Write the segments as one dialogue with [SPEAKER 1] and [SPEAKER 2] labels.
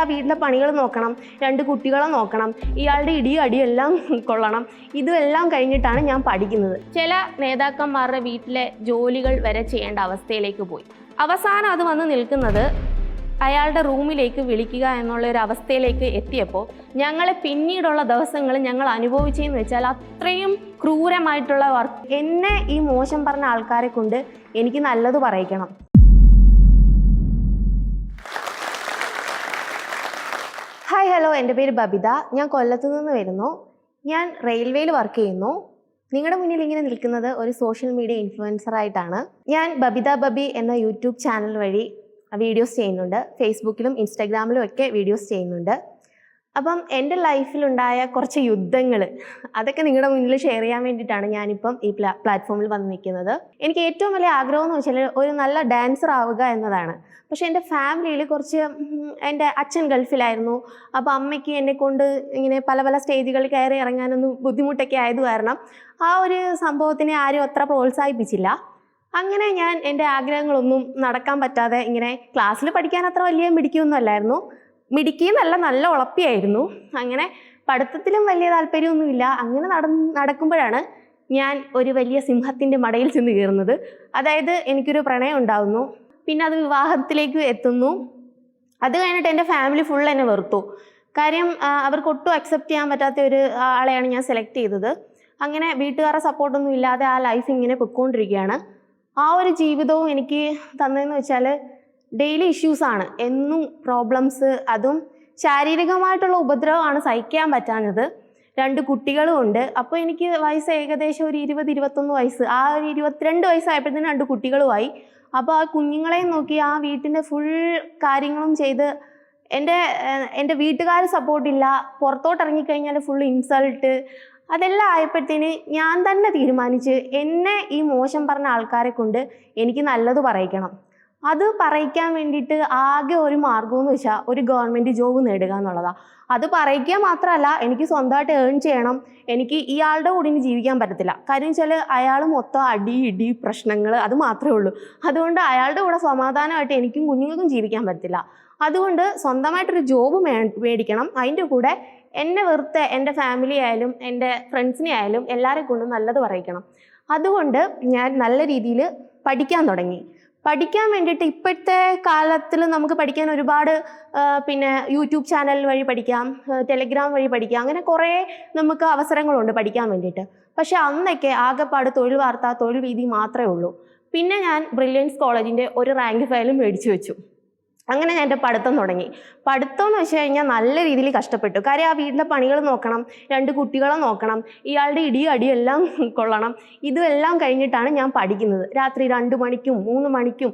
[SPEAKER 1] ആ വീടിന്റെ പണികൾ നോക്കണം രണ്ട് കുട്ടികളെ നോക്കണം ഇയാളുടെ ഇടിയും അടിയും എല്ലാം കൊള്ളണം. ഇതുമെല്ലാം കഴിഞ്ഞിട്ടാണ് ഞാൻ പഠിക്കുന്നത്. ചില നേതാക്കന്മാരുടെ വീട്ടിലെ ജോലികൾ വരെ ചെയ്യേണ്ട അവസ്ഥയിലേക്ക് പോയി. അവസാനം അത് വന്ന് നിൽക്കുന്നത് അയാളുടെ റൂമിലേക്ക് വിളിക്കുക എന്നുള്ള ഒരു അവസ്ഥയിലേക്ക് എത്തിയപ്പോൾ ഞങ്ങളെ പിന്നീടുള്ള ദിവസങ്ങൾ ഞങ്ങൾ അനുഭവിച്ചതെന്ന് വെച്ചാൽ അത്രയും ക്രൂരമായിട്ടുള്ള വർക്ക് എന്നെ ഈ മോശം പറഞ്ഞ ആൾക്കാരെ കൊണ്ട് എനിക്ക് നല്ലത് പറയിക്കണം. ഹായ് ഹലോ എന്റെ പേര് ബബിത. ഞാൻ കൊല്ലത്തു നിന്ന് വരുന്നു. ഞാൻ റെയിൽവേയിൽ വർക്ക് ചെയ്യുന്നു. നിങ്ങളുടെ മുന്നിൽ ഇങ്ങനെ നിൽക്കുന്നത് ഒരു സോഷ്യൽ മീഡിയ ഇൻഫ്ലുവൻസർ ആയിട്ടാണ്. ഞാൻ ബബിത ബബി എന്ന യൂട്യൂബ് ചാനൽ വഴി വീഡിയോസ് ചെയ്യുന്നുണ്ട്. ഫേസ്ബുക്കിലും ഇൻസ്റ്റാഗ്രാമിലും ഒക്കെ വീഡിയോസ് ചെയ്യുന്നുണ്ട്. അപ്പം എന്റെ ലൈഫിലുണ്ടായ കുറച്ച് യുദ്ധങ്ങൾ അതൊക്കെ നിങ്ങളുടെ മുന്നിൽ ഷെയർ ചെയ്യാൻ വേണ്ടിയിട്ടാണ് ഞാനിപ്പം ഈ പ്ലാ പ്ലാറ്റ്ഫോമിൽ വന്ന് നിൽക്കുന്നത്. എനിക്ക് ഏറ്റവും വലിയ ആഗ്രഹം എന്ന് വെച്ചാൽ ഒരു നല്ല ഡാൻസർ ആവുക എന്നതാണ്. പക്ഷേ എന്റെ ഫാമിലിയിൽ കുറച്ച് എന്റെ അച്ഛൻ ഗൾഫിലായിരുന്നു. അപ്പോൾ അമ്മയ്ക്ക് എന്നെ കൊണ്ട് ഇങ്ങനെ പല പല സ്റ്റേജുകളിൽ കയറി ഇറങ്ങാനൊന്നും ബുദ്ധിമുട്ടൊക്കെ ആയത് കാരണം ആ ഒരു സംഭവത്തിനെ ആരും അത്ര പ്രോത്സാഹിപ്പിച്ചില്ല. അങ്ങനെ ഞാൻ എന്റെ ആഗ്രഹങ്ങളൊന്നും നടക്കാൻ പറ്റാതെ ഇങ്ങനെ ക്ലാസ്സിൽ പഠിക്കാൻ അത്ര വലിയ മിടിക്കൊന്നും അല്ലായിരുന്നു. മിടിക്കുന്നല്ല നല്ല നല്ല ഉളപ്പിയായിരുന്നു അങ്ങനെ പഠിത്തത്തിലും വലിയ താല്പര്യമൊന്നുമില്ല. അങ്ങനെ നട നടക്കുമ്പോഴാണ് ഞാൻ ഒരു വലിയ സിംഹത്തിന്റെ മടയിൽ ചെന്ന് കയറുന്നത്. അതായത് എനിക്കൊരു പ്രണയം ഉണ്ടാകുന്നു പിന്നെ അത് വിവാഹത്തിലേക്ക് എത്തുന്നു. അത് കഴിഞ്ഞിട്ട് എന്റെ ഫാമിലി ഫുൾ എന്നെ വെറുത്തു. കാര്യം അവർക്ക് ഒട്ടും അക്സെപ്റ്റ് ചെയ്യാൻ പറ്റാത്ത ഒരു ആളെയാണ് ഞാൻ സെലക്ട് ചെയ്തത്. അങ്ങനെ വീട്ടുകാരുടെ സപ്പോർട്ടൊന്നും ഇല്ലാതെ ആ ലൈഫ് ഇങ്ങനെ പൊയ്ക്കൊണ്ടിരിക്കുകയാണ്. ആ ഒരു ജീവിതവും എനിക്ക് തന്നതെന്ന് വെച്ചാൽ ഡെയിലി ഇഷ്യൂസ് ആണ്. എന്നും പ്രോബ്ലംസ് അതും ശാരീരികമായിട്ടുള്ള ഉപദ്രവമാണ് സഹിക്കാൻ പറ്റാഞ്ഞത്. രണ്ട് കുട്ടികളും ഉണ്ട്. അപ്പോൾ എനിക്ക് വയസ്സ് ഏകദേശം ഒരു ഇരുപത് ഇരുപത്തൊന്ന് വയസ്സ്. ആ ഒരു ഇരുപത്തിരണ്ട് വയസ്സായപ്പോഴത്തേനും രണ്ട് കുട്ടികളുമായി. അപ്പോൾ ആ കുഞ്ഞുങ്ങളെയും നോക്കി ആ വീട്ടിന്റെ ഫുൾ കാര്യങ്ങളും ചെയ്ത് എന്റെ എന്റെ വീട്ടുകാർ സപ്പോർട്ടില്ല പുറത്തോട്ട് ഇറങ്ങിക്കഴിഞ്ഞാൽ ഫുൾ ഇൻസൾട്ട് അതെല്ലാം ആയപ്പോഴത്തേന് ഞാൻ തന്നെ തീരുമാനിച്ച് എന്നെ ഈ മോശം പറഞ്ഞ ആൾക്കാരെ കൊണ്ട് എനിക്ക് നല്ലത് പറയിക്കണം. അത് പറയിക്കാൻ വേണ്ടിയിട്ട് ആകെ ഒരു മാർഗം എന്ന് വെച്ചാൽ ഒരു ഗവൺമെന്റ് ജോബ് നേടുക എന്നുള്ളതാണ് അത് പറയിക്കുക മാത്രമല്ല എനിക്ക് സ്വന്തമായിട്ട് ഏൺ ചെയ്യണം. എനിക്ക് ഇയാളുടെ കൂടെ ഇനി ജീവിക്കാൻ പറ്റത്തില്ല. കാര്യം വെച്ചാൽ അയാൾ മൊത്തം അടി ഇടി പ്രശ്നങ്ങൾ അത് മാത്രമേ ഉള്ളൂ. അതുകൊണ്ട് അയാളുടെ കൂടെ സമാധാനമായിട്ട് എനിക്കും കുഞ്ഞുങ്ങൾക്കും ജീവിക്കാൻ പറ്റത്തില്ല. അതുകൊണ്ട് സ്വന്തമായിട്ടൊരു ജോബ് മേ മേടിക്കണം. അതിന്റെ കൂടെ എന്നെ വെറുത്ത് എന്റെ ഫാമിലി ആയാലും എന്റെ ഫ്രണ്ട്സിനെ ആയാലും എല്ലാവരെ കൊണ്ടും നല്ലത് പറയിക്കണം. അതുകൊണ്ട് ഞാൻ നല്ല രീതിയിൽ പഠിക്കാൻ തുടങ്ങി. പഠിക്കാൻ വേണ്ടിയിട്ട് ഇപ്പോഴത്തെ കാലത്തിൽ നമുക്ക് പഠിക്കാൻ ഒരുപാട് പിന്നെ യൂട്യൂബ് ചാനൽ വഴി പഠിക്കാം ടെലിഗ്രാം വഴി പഠിക്കാം അങ്ങനെ കുറേ നമുക്ക് അവസരങ്ങളുണ്ട് പഠിക്കാൻ വേണ്ടിയിട്ട്. പക്ഷേ അന്നൊക്കെ ആകെപ്പാട് തൊഴിൽ വാർത്ത തൊഴിൽ വീതി മാത്രമേ ഉള്ളൂ. പിന്നെ ഞാൻ ബ്രില്യൻസ് കോളേജിന്റെ ഒരു റാങ്ക് ഫയലും മേടിച്ചു വെച്ചു. അങ്ങനെ ഞാൻ എന്റെ പഠിത്തം തുടങ്ങി. പഠിത്തം എന്ന് വെച്ച് കഴിഞ്ഞാൽ നല്ല രീതിയിൽ കഷ്ടപ്പെട്ടു. കാര്യം ആ വീട്ടിലെ പണികൾ നോക്കണം രണ്ട് കുട്ടികളെ നോക്കണം ഇയാളുടെ ഇടിയും അടിയും എല്ലാം കൊള്ളണം. ഇതുമെല്ലാം കഴിഞ്ഞിട്ടാണ് ഞാൻ പഠിക്കുന്നത്. രാത്രി രണ്ട് മണിക്കും മൂന്ന് മണിക്കും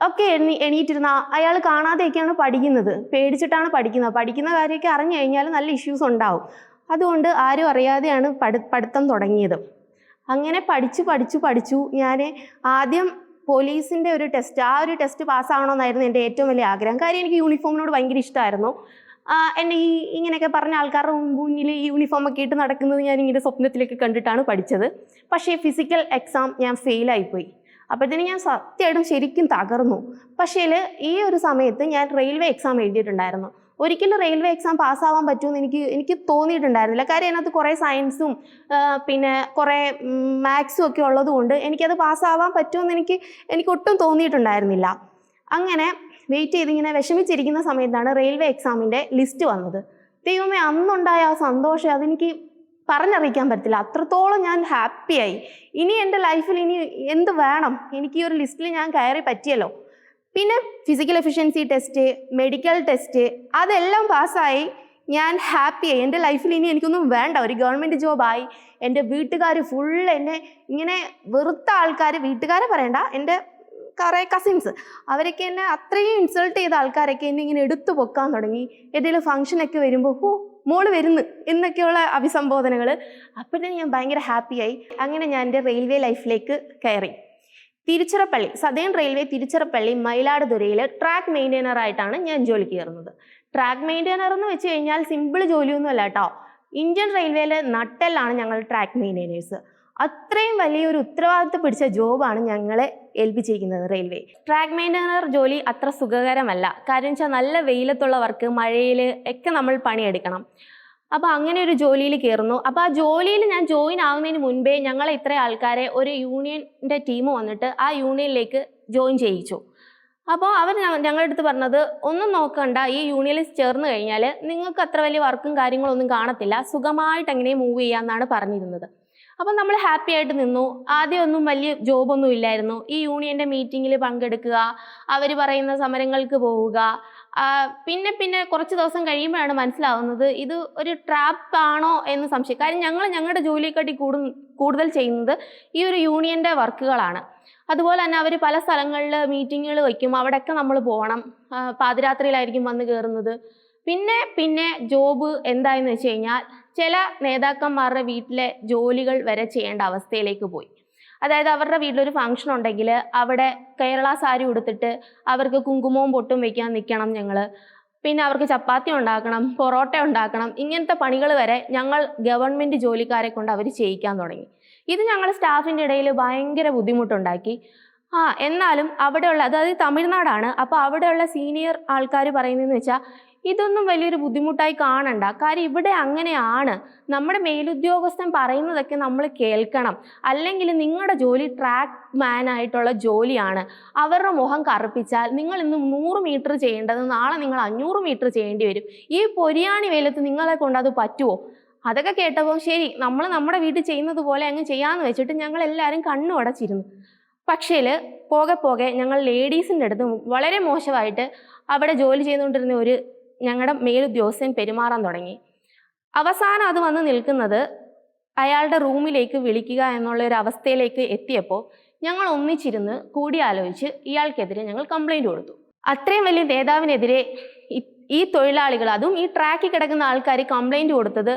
[SPEAKER 1] ഒക്കെ എണീ എണീറ്റിരുന്ന അയാൾ കാണാതെയൊക്കെയാണ് പഠിക്കുന്നത്. പേടിച്ചിട്ടാണ് പഠിക്കുന്നത്. പഠിക്കുന്ന കാര്യമൊക്കെ അറിഞ്ഞു കഴിഞ്ഞാൽ നല്ല ഇഷ്യൂസ് ഉണ്ടാവും. അതുകൊണ്ട് ആരും അറിയാതെയാണ് പഠി പഠിത്തം തുടങ്ങിയത്. അങ്ങനെ പഠിച്ചു പഠിച്ചു പഠിച്ചു. ഞാൻ ആദ്യം പോലീസിന്റെ ഒരു ടെസ്റ്റ് ആ ഒരു ടെസ്റ്റ് പാസ്സാവണമെന്നായിരുന്നു എന്റെ ഏറ്റവും വലിയ ആഗ്രഹം. കാര്യം എനിക്ക് യൂണിഫോമിനോട് ഭയങ്കര ഇഷ്ടമായിരുന്നു എന്നെ ഈ ഇങ്ങനെയൊക്കെ പറഞ്ഞ ആൾക്കാരുടെ മുന്നിൽ ഈ യൂണിഫോം ഒക്കെ ഇട്ട് നടക്കുന്നത് ഞാൻ ഇങ്ങനെ സ്വപ്നത്തിലേക്ക് കണ്ടിട്ടാണ് പഠിച്ചത്. പക്ഷേ ഫിസിക്കൽ എക്സാം ഞാൻ ഫെയിലായിപ്പോയി അപ്പോഴത്തേനും ഞാൻ സത്യമായിട്ടും ശരിക്കും തകർന്നു. പക്ഷേ ഈ ഒരു സമയത്ത് ഞാൻ റെയിൽവേ എക്സാം എഴുതിയിട്ടുണ്ടായിരുന്നു. ഒരിക്കലും റെയിൽവേ എക്സാം പാസ്സാവാൻ പറ്റുമെന്ന് എനിക്ക് എനിക്ക് തോന്നിയിട്ടുണ്ടായിരുന്നില്ല. കാര്യം അതിനകത്ത് കുറേ സയൻസും പിന്നെ കുറേ മാത്സും ഒക്കെ ഉള്ളതുകൊണ്ട് എനിക്കത് പാസ്സാവാൻ പറ്റുമെന്ന് എനിക്ക് എനിക്ക് ഒട്ടും തോന്നിയിട്ടുണ്ടായിരുന്നില്ല. അങ്ങനെ വെയിറ്റ് ചെയ്തിങ്ങനെ വിഷമിച്ചിരിക്കുന്ന സമയത്താണ് റെയിൽവേ എക്സാമിന്റെ ലിസ്റ്റ് വന്നത്. ദൈവമേ അന്നുണ്ടായ ആ സന്തോഷം അതെനിക്ക് പറഞ്ഞറിയിക്കാൻ പറ്റില്ല അത്രത്തോളം ഞാൻ ഹാപ്പിയായി ഇനി എന്റെ ലൈഫിൽ ഇനി എന്ത് വേണം? എനിക്ക് ഈ ഒരു ലിസ്റ്റിൽ ഞാൻ കയറി പറ്റിയല്ലോ. പിന്നെ physical efficiency test medical test അതെല്ലാം പാസ്സായി ഞാൻ ഹാപ്പിയായി എന്റെ ലൈഫിൽ ഇനി എനിക്കൊന്നും വേണ്ട. ഒരു ഗവൺമെന്റ് ജോബായി എന്റെ വീട്ടുകാർ ഫുൾ എന്നെ ഇങ്ങനെ വെറുത്ത ആൾക്കാർ വീട്ടുകാരെ പറയണ്ട. എന്റെ കുറേ കസിൻസ് അവരൊക്കെ എന്നെ അത്രയും ഇൻസൾട്ട് ചെയ്ത ആൾക്കാരൊക്കെ എന്നെ ഇങ്ങനെ എടുത്തു പൊക്കാൻ തുടങ്ങി. ഏതെങ്കിലും ഫംഗ്ഷനൊക്കെ വരുമ്പോൾ ഓ മോൾ വരുന്നു എന്നൊക്കെയുള്ള അഭിസംബോധനകൾ അപ്പോഴത്തേന് ഞാൻ ഭയങ്കര ഹാപ്പിയായി അങ്ങനെ ഞാൻ എന്റെ റെയിൽവേ ലൈഫിലേക്ക് കയറി. തിരുച്ചിറപ്പള്ളി സദേൺ റെയിൽവേ തിരുച്ചിറപ്പള്ളി മയിലാടുതുരയിൽ ട്രാക്ക് മെയിന്റെയിനർ ആയിട്ടാണ് ഞാൻ ജോലിക്ക് കയറുന്നത്. ട്രാക്ക് മെയിന്റെയിനർ എന്ന് വെച്ച് കഴിഞ്ഞാൽ സിമ്പിൾ ജോലിയൊന്നുമല്ല കേട്ടോ ഇന്ത്യൻ റെയിൽവേയിലെ നട്ടെല്ലാണ് ഞങ്ങൾ ട്രാക്ക് മെയിന്റെയിനേഴ്സ് അത്രയും വലിയൊരു ഉത്തരവാദിത്വം പിടിച്ച ജോബാണ് ഞങ്ങളെ ഏൽപ്പിച്ചിരിക്കുന്നത് റെയിൽവേ. ട്രാക്ക് മെയിന്റനർ ജോലി അത്ര സുഖകരമല്ല. കാരണം വെച്ചാൽ നല്ല വെയിലത്തുള്ള വർക്ക് മഴയിൽ ഒക്കെ നമ്മൾ പണിയെടുക്കണം. അപ്പോൾ അങ്ങനെ ഒരു ജോലിയിൽ കയറുന്നു. അപ്പോൾ ആ ജോലിയിൽ ഞാൻ ജോയിൻ ആകുന്നതിന് മുൻപേ ഞങ്ങളെ ഇത്ര ആൾക്കാരെ ഒരു യൂണിയന്റെ ടീം വന്നിട്ട് ആ യൂണിയനിലേക്ക് ജോയിൻ ചെയ്യിച്ചു. അപ്പോൾ അവർ ഞങ്ങളുടെ അടുത്ത് പറഞ്ഞത് ഒന്നും നോക്കണ്ട ഈ യൂണിയനിൽ ചേർന്ന് കഴിഞ്ഞാൽ നിങ്ങൾക്ക് അത്ര വലിയ വർക്കും കാര്യങ്ങളൊന്നും കാണത്തില്ല. സുഖമായിട്ട് എങ്ങനെ മൂവ് ചെയ്യാമെന്നാണ് പറഞ്ഞിരുന്നത്. അപ്പം നമ്മൾ ഹാപ്പി ആയിട്ട് നിന്നു. ആദ്യമൊന്നും വലിയ ജോബൊന്നും ഇല്ലായിരുന്നു. ഈ യൂണിയന്റെ മീറ്റിങ്ങിൽ പങ്കെടുക്കുക അവർ പറയുന്ന സമരങ്ങൾക്ക് പോവുക പിന്നെ പിന്നെ കുറച്ച് ദിവസം കഴിയുമ്പോഴാണ് മനസ്സിലാവുന്നത് ഇത് ഒരു ട്രാപ്പ് ആണോ എന്ന് സംശയം. കാര്യം ഞങ്ങൾ ഞങ്ങളുടെ ജോലിയെക്കാട്ടി കൂടു കൂടുതൽ ചെയ്യുന്നത് ഈ ഒരു യൂണിയന്റെ വർക്കുകളാണ്. അതുപോലെ തന്നെ അവർ പല സ്ഥലങ്ങളിൽ മീറ്റിങ്ങുകൾ വയ്ക്കും. അവിടെയൊക്കെ നമ്മൾ പോകണം. പാതിരാത്രിയിലായിരിക്കും വന്ന് കയറുന്നത് പിന്നെ പിന്നെ ജോബ് എന്തായെന്ന് വെച്ച് കഴിഞ്ഞാൽ ചില നേതാക്കന്മാരുടെ വീട്ടിലെ ജോലികൾ വരെ ചെയ്യേണ്ട അവസ്ഥയിലേക്ക് പോയി. അതായത് അവരുടെ വീട്ടിലൊരു ഫംഗ്ഷൻ ഉണ്ടെങ്കിൽ അവിടെ കേരള സാരി ഉടുത്തിട്ട് അവർക്ക് കുങ്കുമവും പൊട്ടും വെക്കാൻ നിൽക്കണം ഞങ്ങൾ പിന്നെ അവർക്ക് ചപ്പാത്തി ഉണ്ടാക്കണം പൊറോട്ട ഉണ്ടാക്കണം ഇങ്ങനത്തെ പണികൾ വരെ ഞങ്ങൾ ഗവൺമെന്റ് ജോലിക്കാരെ കൊണ്ട് അവർ ചെയ്യിക്കാൻ തുടങ്ങി. ഇത് ഞങ്ങൾ സ്റ്റാഫിന്റെ ഇടയിൽ ഭയങ്കര ബുദ്ധിമുട്ടുണ്ടാക്കി. ആ എന്നാലും അവിടെയുള്ള അതായത് തമിഴ്നാടാണ് അപ്പോൾ അവിടെയുള്ള സീനിയർ ആൾക്കാർ പറയുന്നതെന്ന് വെച്ചാൽ ഇതൊന്നും വലിയൊരു ബുദ്ധിമുട്ടായി കാണണ്ട. കാര്യം ഇവിടെ അങ്ങനെയാണ്. നമ്മുടെ മേലുദ്യോഗസ്ഥൻ പറയുന്നതൊക്കെ നമ്മൾ കേൾക്കണം. അല്ലെങ്കിൽ നിങ്ങളുടെ ജോലി ട്രാക്ക് മാൻ ആയിട്ടുള്ള ജോലിയാണ്. അവരുടെ മുഖം കറുപ്പിച്ചാൽ നിങ്ങൾ ഇന്ന് നൂറ് മീറ്റർ ചെയ്യേണ്ടത് നാളെ നിങ്ങൾ അഞ്ഞൂറ് മീറ്റർ ചെയ്യേണ്ടി വരും. ഈ പൊരിയാണി വെയിലത്ത് നിങ്ങളെ കൊണ്ട് അത് പറ്റുമോ അതൊക്കെ കേട്ടപ്പോൾ ശരി നമ്മൾ നമ്മുടെ വീട്ടിൽ ചെയ്യുന്നത് പോലെ അങ്ങ് ചെയ്യാമെന്ന് വെച്ചിട്ട് ഞങ്ങൾ എല്ലാവരും കണ്ണു അടച്ചിരുന്നു. പക്ഷേ പോകെ പോകെ ഞങ്ങൾ ലേഡീസിന്റെ അടുത്ത് വളരെ മോശമായിട്ട് അവിടെ ജോലി ചെയ്തുകൊണ്ടിരുന്ന ഒരു ഞങ്ങളുടെ മേലുദ്യോഗസ്ഥൻ പെരുമാറാൻ തുടങ്ങി. അവസാനം അത് വന്ന് നിൽക്കുന്നത് അയാളുടെ റൂമിലേക്ക് വിളിക്കുക എന്നുള്ള ഒരു അവസ്ഥയിലേക്ക് എത്തിയപ്പോൾ ഞങ്ങൾ ഒന്നിച്ചിരുന്ന് കൂടിയാലോചിച്ച് ഇയാൾക്കെതിരെ ഞങ്ങൾ കംപ്ലൈന്റ് കൊടുത്തു. അത്രയും വലിയ നേതാവിനെതിരെ ഈ തൊഴിലാളികൾ അതും ഈ ട്രാക്കിൽ കിടക്കുന്ന ആൾക്കാർ കംപ്ലൈന്റ് കൊടുത്തത്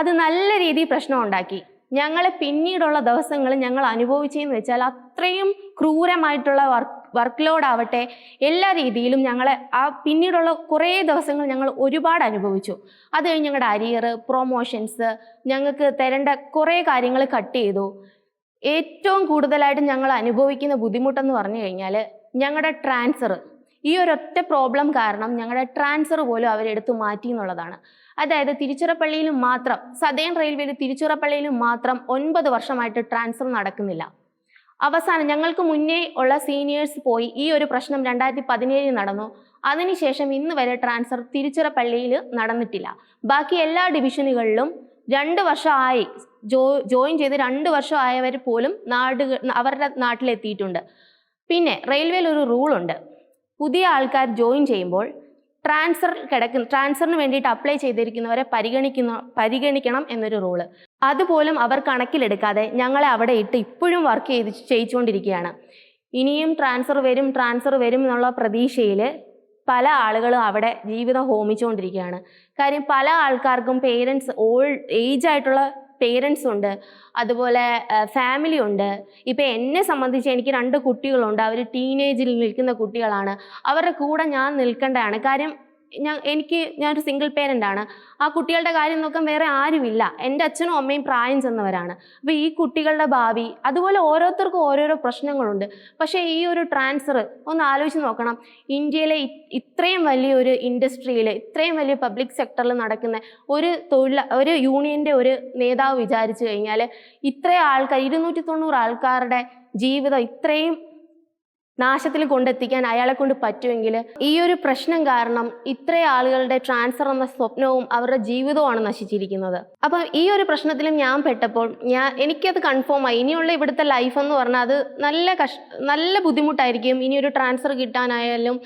[SPEAKER 1] അത് നല്ല രീതിയിൽ പ്രശ്നം ഉണ്ടാക്കി. ഞങ്ങളെ പിന്നീടുള്ള ദിവസങ്ങൾ ഞങ്ങൾ അനുഭവിച്ചതെന്ന് വെച്ചാൽ അത്രയും ക്രൂരമായിട്ടുള്ള വർക്ക് വർക്ക് ലോഡ് ആവട്ടെ എല്ലാ രീതിയിലും ഞങ്ങളെ ആ പിന്നീടുള്ള കുറേ ദിവസങ്ങൾ ഞങ്ങൾ ഒരുപാട് അനുഭവിച്ചു. അത് കഴിഞ്ഞ് ഞങ്ങളുടെ അരിയർ പ്രൊമോഷൻസ് ഞങ്ങൾക്ക് തരേണ്ട കുറേ കാര്യങ്ങൾ കട്ട് ചെയ്തു. ഏറ്റവും കൂടുതലായിട്ട് ഞങ്ങൾ അനുഭവിക്കുന്ന ബുദ്ധിമുട്ടെന്ന് പറഞ്ഞു കഴിഞ്ഞാൽ ഞങ്ങളുടെ ട്രാൻസ്ഫർ ഈ ഒരൊറ്റ പ്രോബ്ലം കാരണം ഞങ്ങളുടെ ട്രാൻസ്ഫർ പോലും അവരെടുത്ത് മാറ്റി എന്നുള്ളതാണ്. അതായത് തിരുച്ചിറപ്പള്ളിയിലും മാത്രം സദേൺ റെയിൽവേയിൽ തിരുച്ചിറപ്പള്ളിയിലും മാത്രം ഒൻപത് വർഷമായിട്ട് ട്രാൻസ്ഫർ നടക്കുന്നില്ല. അവസാനം ഞങ്ങൾക്ക് മുന്നേ ഉള്ള സീനിയേഴ്സ് പോയി ഈ ഒരു പ്രശ്നം രണ്ടായിരത്തി പതിനേഴിൽ നടന്നു. അതിനുശേഷം ഇന്ന് വരെ ട്രാൻസ്ഫർ തിരുച്ചിറപ്പള്ളിയിൽ നടന്നിട്ടില്ല. ബാക്കി എല്ലാ ഡിവിഷനുകളിലും രണ്ട് വർഷമായി ജോ ജോയിൻ ചെയ്ത് രണ്ട് വർഷമായവർ പോലും നാട് അവരുടെ നാട്ടിലെത്തിയിട്ടുണ്ട്. പിന്നെ റെയിൽവേയിൽ ഒരു റൂളുണ്ട് പുതിയ ആൾക്കാർ ജോയിൻ ചെയ്യുമ്പോൾ ട്രാൻസ്ഫർ കിടക്കുന്ന ട്രാൻസ്ഫറിന് വേണ്ടിയിട്ട് അപ്ലൈ ചെയ്തിരിക്കുന്നവരെ പരിഗണിക്കുന്ന പരിഗണിക്കണം എന്നൊരു റൂൾ അതുപോലും അവർ കണക്കിലെടുക്കാതെ ഞങ്ങളെ അവിടെ ഇട്ട് ഇപ്പോഴും വർക്ക് ചെയ്ത് ചെയ്യിച്ചുകൊണ്ടിരിക്കുകയാണ്. ഇനിയും ട്രാൻസ്ഫർ വരും ട്രാൻസ്ഫർ വരും എന്നുള്ള പ്രതീക്ഷയിൽ പല ആളുകളും അവിടെ ജീവിതം ഹോമിച്ചുകൊണ്ടിരിക്കുകയാണ്. കാര്യം പല ആൾക്കാർക്കും പേരൻസ് ഓൾഡ് ഏജ് ആയിട്ടുള്ള പേരൻസ് ഉണ്ട്. അതുപോലെ ഫാമിലി ഉണ്ട്. ഇപ്പം എന്നെ സംബന്ധിച്ച് എനിക്ക് രണ്ട് കുട്ടികളുണ്ട്. അവർ ടീനേജിൽ നിൽക്കുന്ന കുട്ടികളാണ്. അവരുടെ കൂടെ ഞാൻ നിൽക്കേണ്ടതാണ്. കാര്യം ഞാൻ എനിക്ക് ഞാനൊരു സിംഗിൾ പേരന്റ് ആണ്. ആ കുട്ടികളുടെ കാര്യം നോക്കാൻ വേറെ ആരുമില്ല. എന്റെ അച്ഛനും അമ്മയും പ്രായം ചെന്നവരാണ്. അപ്പോൾ ഈ കുട്ടികളുടെ ഭാവി അതുപോലെ ഓരോരുത്തർക്കും ഓരോരോ പ്രശ്നങ്ങളുണ്ട്. പക്ഷേ ഈ ഒരു ട്രാൻസ്ഫർ ഒന്ന് ആലോചിച്ച് നോക്കണം. ഇന്ത്യയിലെ ഇത്രയും വലിയൊരു ഇൻഡസ്ട്രിയിൽ ഇത്രയും വലിയ പബ്ലിക് സെക്ടറിൽ നടക്കുന്ന ഒരു തൊഴിൽ ഒരു യൂണിയന്റെ ഒരു നേതാവ് വിചാരിച്ചു കഴിഞ്ഞാൽ ഇത്രയും ആൾക്കാർ ഇരുന്നൂറ്റി തൊണ്ണൂറ് ആൾക്കാരുടെ ജീവിതം ഇത്രയും നാശത്തിൽ കൊണ്ടെത്തിക്കാൻ അയാളെ കൊണ്ട് പറ്റുമെങ്കിൽ ഈ ഒരു പ്രശ്നം കാരണം ഇത്രയും ആളുകളുടെ ട്രാൻസ്ഫർ എന്ന സ്വപ്നവും അവരുടെ ജീവിതവുമാണ് നശിച്ചിരിക്കുന്നത്. അപ്പം ഈ ഒരു പ്രശ്നത്തിലും ഞാൻ പെട്ടപ്പോൾ ഞാൻ എനിക്കത് കൺഫേം ആയി. ഇനിയുള്ള ഇവിടുത്തെ ലൈഫ് എന്ന് പറഞ്ഞാൽ അത് നല്ല കഷ് നല്ല ബുദ്ധിമുട്ടായിരിക്കും. ഇനിയൊരു ട്രാൻസ്ഫർ കിട്ടാനായാലും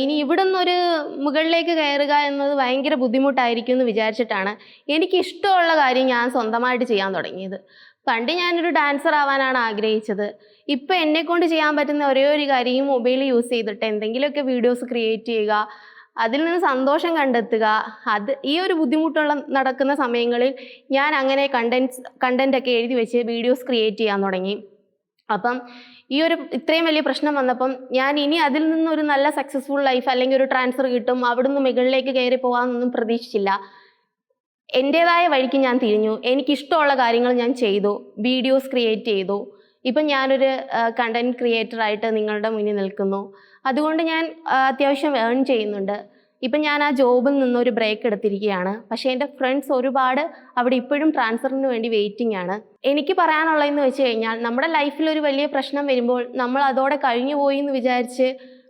[SPEAKER 1] ഇനി ഇവിടെ നിന്നൊരു മുകളിലേക്ക് കയറുക എന്നത് ഭയങ്കര ബുദ്ധിമുട്ടായിരിക്കും എന്ന് വിചാരിച്ചിട്ടാണ് എനിക്ക് ഇഷ്ടമുള്ള കാര്യം ഞാൻ സ്വന്തമായിട്ട് ചെയ്യാൻ തുടങ്ങിയത്. പണ്ട് ഞാനൊരു ഡാൻസർ ആവാനാണ് ആഗ്രഹിച്ചത്. ഇപ്പം എന്നെ കൊണ്ട് ചെയ്യാൻ പറ്റുന്ന ഒരേ ഒരു കാര്യം ഈ മൊബൈൽ യൂസ് ചെയ്തിട്ട് എന്തെങ്കിലുമൊക്കെ വീഡിയോസ് ക്രിയേറ്റ് ചെയ്യുക അതിൽ നിന്ന് സന്തോഷം കണ്ടെത്തുക. അത് ഈ ഒരു ബുദ്ധിമുട്ടുള്ള നടക്കുന്ന സമയങ്ങളിൽ ഞാൻ അങ്ങനെ കണ്ടൻസ് കണ്ടന്റൊക്കെ എഴുതി വെച്ച് വീഡിയോസ് ക്രിയേറ്റ് ചെയ്യാൻ തുടങ്ങി. അപ്പം ഈ ഒരു ഇത്രയും വലിയ പ്രശ്നം വന്നപ്പം ഞാൻ ഇനി അതിൽ നിന്നൊരു നല്ല സക്സസ്ഫുൾ ലൈഫ് അല്ലെങ്കിൽ ഒരു ട്രാൻസ്ഫർ കിട്ടും അവിടുന്ന് മുകളിലേക്ക് കയറി പോകാമെന്നൊന്നും പ്രതീക്ഷിച്ചില്ല. എന്റേതായ വഴിക്ക് ഞാൻ തിരിഞ്ഞു. എനിക്കിഷ്ടമുള്ള കാര്യങ്ങൾ ഞാൻ ചെയ്തു. വീഡിയോസ് ക്രിയേറ്റ് ചെയ്തു. ഇപ്പം ഞാനൊരു ക്രിയേറ്റർ ആയിട്ട് നിങ്ങളുടെ മുന്നിൽ നിൽക്കുന്നു. അതുകൊണ്ട് ഞാൻ അത്യാവശ്യം ഏൺ ചെയ്യുന്നുണ്ട്. ഇപ്പം ഞാൻ ആ ജോബിൽ നിന്നൊരു ബ്രേക്ക് എടുത്തിരിക്കുകയാണ്. പക്ഷേ എന്റെ ഫ്രണ്ട്സ് ഒരുപാട് അവിടെ ഇപ്പോഴും ട്രാൻസ്ഫറിന് വേണ്ടി വെയിറ്റിംഗ് ആണ്. എനിക്ക് പറയാനുള്ളതെന്ന് വെച്ച് കഴിഞ്ഞാൽ നമ്മുടെ ലൈഫിൽ ഒരു വലിയ പ്രശ്നം വരുമ്പോൾ നമ്മൾ അതോടെ കഴിഞ്ഞു പോയി എന്ന് വിചാരിച്ച്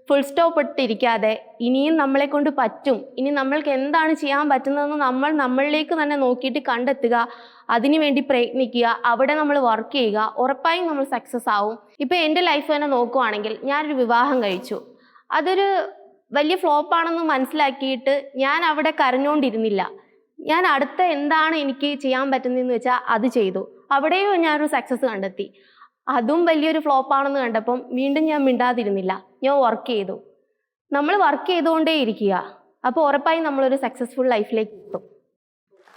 [SPEAKER 1] ഫുൾ സ്റ്റോപ്പ് ഇട്ടിരിക്കാതെ ഇനിയും നമ്മളെ കൊണ്ട് പറ്റും. ഇനി നമ്മൾക്ക് എന്താണ് ചെയ്യാൻ പറ്റുന്നതെന്ന് നമ്മൾ നമ്മളിലേക്ക് തന്നെ നോക്കിയിട്ട് കണ്ടെത്തുക. അതിനുവേണ്ടി പ്രയത്നിക്കുക. അവിടെ നമ്മൾ വർക്ക് ചെയ്യുക. ഉറപ്പായും നമ്മൾ സക്സസ് ആവും. ഇപ്പോൾ എന്റെ ലൈഫ് തന്നെ നോക്കുവാണെങ്കിൽ ഞാനൊരു വിവാഹം കഴിച്ചു. അതൊരു വലിയ ഫ്ലോപ്പാണെന്ന് മനസ്സിലാക്കിയിട്ട് ഞാൻ അവിടെ കരഞ്ഞുകൊണ്ടിരുന്നില്ല ഞാൻ അടുത്ത എന്താണ് എനിക്ക് ചെയ്യാൻ പറ്റുന്നതെന്ന് വെച്ചാൽ അത് ചെയ്തു. അവിടെയും ഞാനൊരു സക്സസ് കണ്ടെത്തി. അതും വലിയൊരു ഫ്ലോപ്പാണെന്ന് കണ്ടപ്പം വീണ്ടും ഞാൻ മിണ്ടാതിരുന്നില്ല. ഞാൻ വർക്ക് ചെയ്തു. നമ്മൾ വർക്ക് ചെയ്തുകൊണ്ടേ ഇരിക്കുക. അപ്പോൾ ഉറപ്പായും നമ്മളൊരു സക്സസ്ഫുൾ ലൈഫിലേക്ക് എത്തും.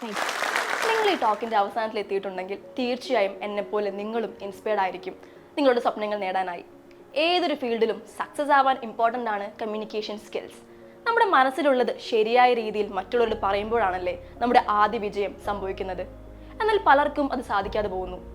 [SPEAKER 2] നിങ്ങൾ ഈ ടോക്കിന്റെ അവസാനത്തിൽ എത്തിയിട്ടുണ്ടെങ്കിൽ തീർച്ചയായും എന്നെപ്പോലെ നിങ്ങളും ഇൻസ്പയർഡ് ആയിരിക്കും. നിങ്ങളുടെ സ്വപ്നങ്ങൾ നേടാനായി. ഏതൊരു ഫീൽഡിലും സക്സസ് ആവാൻ ഇമ്പോർട്ടന്റ് ആണ് കമ്മ്യൂണിക്കേഷൻ സ്കിൽസ് നമ്മുടെ മനസ്സിലുള്ളത് ശരിയായ രീതിയിൽ മറ്റുള്ളവരോട് പറയുമ്പോഴാണല്ലേ നമ്മുടെ ആദ്യ വിജയം സംഭവിക്കുന്നത്. എന്നാൽ പലർക്കും അത് സാധിക്കാതെ പോകുന്നു.